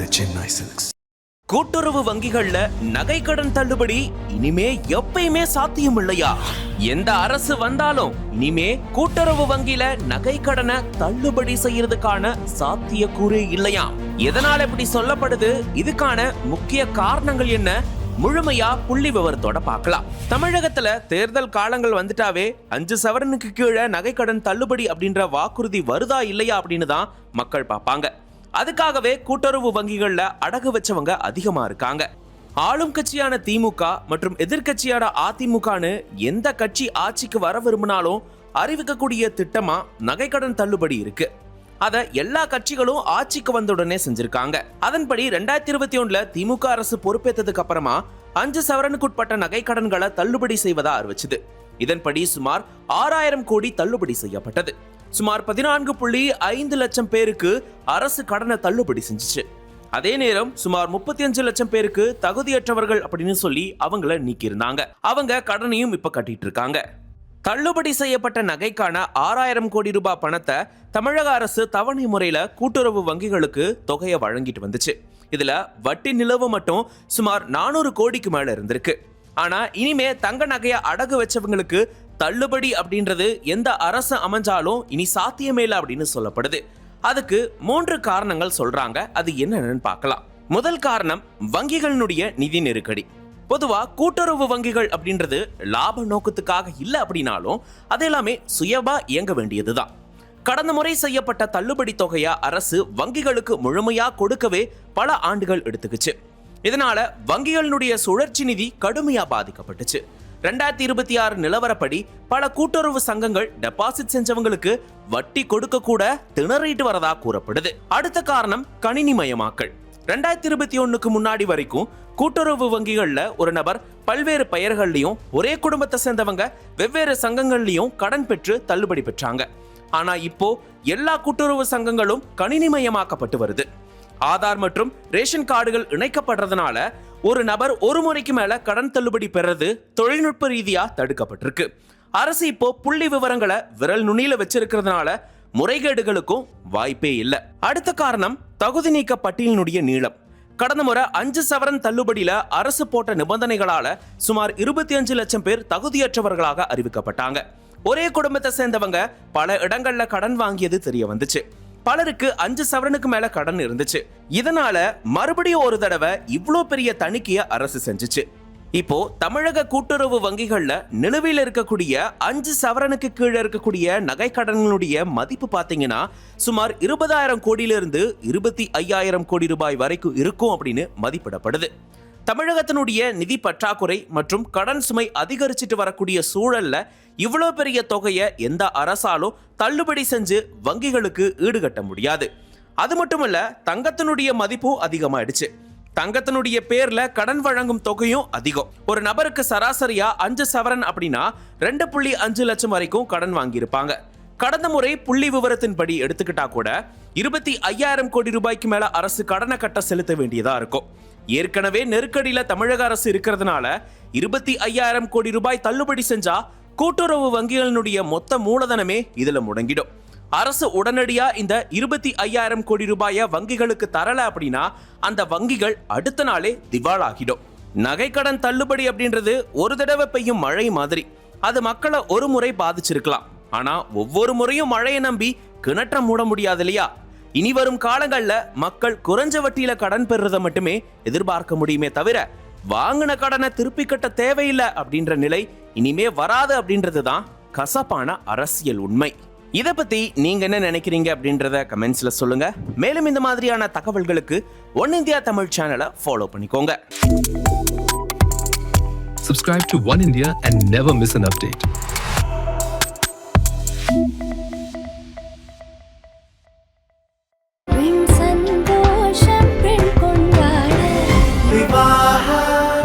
த Chennai silks கூட்டுறவு வங்கிகள்ல நகை கடன் தள்ளுபடி இனிமே எப்பயுமே சாத்தியம் இல்லையா எந்த அரசு வந்தாலும் இனிமே கூட்டுறவு வங்கியில நகை கடனை தள்ளுபடி செய்யறதுக்கான சாத்தியக்கூறே இல்லையா? எதனால இப்படி சொல்லப்படுது? இதுக்கான முக்கிய காரணங்கள் என்ன? முழுமையா புள்ளி விவரத்தோட பார்க்கலாம். தமிழகத்துல தேர்தல் காலங்கள் வந்துட்டாவே அஞ்சு சவரனுக்கு கீழே நகை கடன் தள்ளுபடி அப்படின்ற வாக்குறுதி வருதா இல்லையா அப்படின்னு தான் மக்கள் பார்ப்பாங்க. அதுக்காகவே கூட்டுறவு வங்கிகள்ல அடகு வச்சவங்க அதிகமா இருக்காங்க. ஆளும் கட்சியான திமுக மற்றும் எதிர்க்கட்சியான அதிமுகன்னு எந்த கட்சி ஆட்சிக்கு வர விரும்பினாலும் அறிவிக்கக்கூடிய திட்டமா நகைக்கடன் தள்ளுபடி இருக்கு. அதை எல்லா கட்சிகளும் ஆட்சிக்கு வந்த உடனே செஞ்சிருக்காங்க. அதன்படி ரெண்டாயிரத்தி இருபத்தி ஒண்ணுல திமுக அரசு பொறுப்பேற்றதுக்கு அப்புறமா அஞ்சு சவரனுக்குட்பட்ட நகை கடன்களை தள்ளுபடி செய்வதா அறிவிச்சது. இதன்படி சுமார் ஆறாயிரம் கோடி தள்ளுபடி செய்யப்பட்டது. சுமார் பதினான்கு புள்ளி ஐந்து லட்சம் பேருக்கு அரசு கடனை தள்ளுபடி செஞ்சுச்சு. அதே நேரம் சுமார் முப்பத்தி அஞ்சு லட்சம் பேருக்கு தகுதியற்றவர்கள் அப்படின்னு சொல்லி அவங்கள நீக்கியிருந்தாங்க. அவங்க கடனையும் இப்ப கட்டிட்டு இருக்காங்க தள்ளுபடி செய்யப்பட்ட நகைக்கான ஆறாயிரம் கோடி ரூபாய் பணத்தை தமிழக அரசு தவணை முறையில கூட்டுறவு வங்கிகளுக்கு தொகையை வழங்கிட்டு வந்துச்சு. இதுல வட்டி நிலவு மட்டும் சுமார் நானூறு கோடிக்கு மேல இருந்திருக்கு. ஆனா இனிமே தங்க நகைய அடகு வச்சவங்களுக்கு தள்ளுபடி அப்படின்றது எந்த அரசு அமைஞ்சாலும் இனி சாத்தியமே இல்லை அப்படின்னு சொல்லப்படுது. அதுக்கு மூன்று காரணங்கள் சொல்றாங்க. அது என்னென்னு பார்க்கலாம். முதல் காரணம் வங்கிகளினுடைய நிதி நெருக்கடி. பொதுவா கூட்டுறவு வங்கிகள் அப்படின்றது லாப நோக்கத்துக்காக இல்லை அப்படின்னாலும் அது எல்லாமே சுயமா இயங்க வேண்டியதுதான். கடந்த முறை செய்யப்பட்ட தள்ளுபடி தொகையா அரசு வங்கிகளுக்கு முழுமையா கொடுக்கவே பல ஆண்டுகள் எடுத்துக்கிச்சு. இதனால வங்கிகளினுடைய சுழற்சி நிதி கடுமையா பாதிக்கப்பட்டுச்சு. ரெண்டாயிரத்தி இருபத்தி ஆறு நிலவரப்படி பல கூட்டுறவு சங்கங்கள் டெபாசிட் செஞ்சவங்களுக்கு வட்டி கொடுக்க கூட திணறிட்டு வரதா கூறப்படுது. அடுத்த காரணம் கணினி மயமாக்கல். ரெண்டாயிரத்தி இருபத்தி ஒண்ணுக்கு முன்னாடி வரைக்கும் கூட்டுறவு வங்கிகள்ல ஒரு நபர் பல்வேறு பெயர்கள்லயும் ஒரே குடும்பத்தை சேர்ந்தவங்க வெவ்வேறு சங்கங்கள்லயும் கடன் பெற்று தள்ளுபடி பெற்றாங்க. ஆனா இப்போ எல்லா கூட்டுறவு சங்கங்களும் கணினிமயமாக்கப்பட்டு வருது. ஆதார் மற்றும் ரேஷன் கார்டுகள் இணைக்கப்படுறதுனால ஒரு நபர் ஒரு முறைக்கு மேல கடன் தள்ளுபடி பெறது தொழில்நுட்ப ரீதியா தடுக்கப்பட்டிருக்கு. அரசு இப்போ புள்ளி விவரங்களை விரல் நுனியில வச்சிருக்கிறதுனால முறைகேடுகளுக்கும் வாய்ப்பே இல்லை. அடுத்த காரணம் தகுதி நீக்க பட்டியலினுடைய நீளம். கடந்த முறை அஞ்சு சவரன் தள்ளுபடியில அரசு போட்ட நிபந்தனைகளால சுமார் இருபத்தி அஞ்சு லட்சம் பேர் தகுதியற்றவர்களாக அறிவிக்கப்பட்டாங்க. ஒரே குடும்பத்தை சேர்ந்தவங்க பல இடங்கள்ல கடன் வாங்கியது தெரிய வந்துச்சு. பலருக்கு அஞ்சு சவரனுக்கு மேல கடன் இருந்துச்சு. இதனால மறுபடியும் ஒரு தடவை இவ்வளோ பெரிய தணிக்கைய அரசு செஞ்சுச்சு. இப்போ தமிழக கூட்டுறவு வங்கிகள்ல நிலுவையில் இருக்கக்கூடிய அஞ்சு சவரனுக்கு கீழே இருக்கக்கூடிய நகை கடன்களுடைய மதிப்பு பார்த்தீங்கன்னா சுமார் இருபதாயிரம் கோடியிலிருந்து இருபத்தி ஐயாயிரம் கோடி ரூபாய் வரைக்கும் இருக்கும் அப்படின்னு மதிப்பிடப்படுது. தமிழகத்தினுடைய நிதி பற்றாக்குறை மற்றும் கடன் சுமை அதிகரிச்சிட்டு வரக்கூடிய சூழல்ல இவ்வளோ பெரிய தொகையை எந்த அரசாலும் தள்ளுபடி செஞ்சு வங்கிகளுக்கு ஈடுகட்ட முடியாது. அது மட்டும் இல்லை தங்கத்தினுடைய மதிப்பும் அதிகமாயிடுச்சு. தங்கத்தினுடைய பேர்ல கடன் வழங்கும் தொகையும் அதிகம். ஒரு நபருக்கு சராசரியா அஞ்சு சவரன் அப்படின்னா ரெண்டு புள்ளி அஞ்சு லட்சம் வரைக்கும் கடன் வாங்கியிருப்பாங்க. கடந்த முறை புள்ளி விவரத்தின்படி எடுத்துக்கிட்டா கூட இருபத்தி ஐயாயிரம் கோடி ரூபாய்க்கு மேல அரசு கடனை கட்ட செலுத்த வேண்டியதா இருக்கும். ஏற்கனவே நெருக்கடியில தமிழக அரசு இருக்கிறதுனால இருபத்தி ஐயாயிரம் கோடி ரூபாய் தள்ளுபடி செஞ்சா கூட்டுறவு வங்கிகளினுடைய மொத்த மூலதனமே இதுல முடங்கிடும். அரசு உடனடியா இந்த இருபத்தி ஐயாயிரம் கோடி ரூபாய வங்கிகளுக்கு தரல அப்படின்னா அந்த வங்கிகள் அடுத்த நாளே திவாலாகிடும். நகைக்கடன் தள்ளுபடி அப்படின்றது ஒரு தடவை பெய்யும் மழை மாதிரி. அது மக்களை ஒரு முறை பாதிச்சிருக்கலாம். ஆனா ஒவ்வொரு முறையும் மழையை நம்பி கிணற்ற மூட முடியாது இல்லையா? இனி வரும் காலங்கள்ல மக்கள் குறைஞ்ச வட்டியில கடன் பெறுறதை மட்டுமே எதிர்பார்க்க முடியுமே தவிர வாங்கின கடனை திருப்பி கட்ட தேவையில்லை அப்படின்ற நிலை இனிமே வராது அப்படின்றது தான் கசப்பான அரசியல் உண்மை. இதை பத்தி நீங்க என்ன நினைக்கிறீங்க அப்படின்றத கமெண்ட்ஸ்ல சொல்லுங்க. மேலும் இந்த மாதிரியான தகவல்களுக்கு ஒன் இந்தியா தமிழ் சேனலை ஃபாலோ பண்ணிக்கோங்க. Subscribe to One India and never miss an update.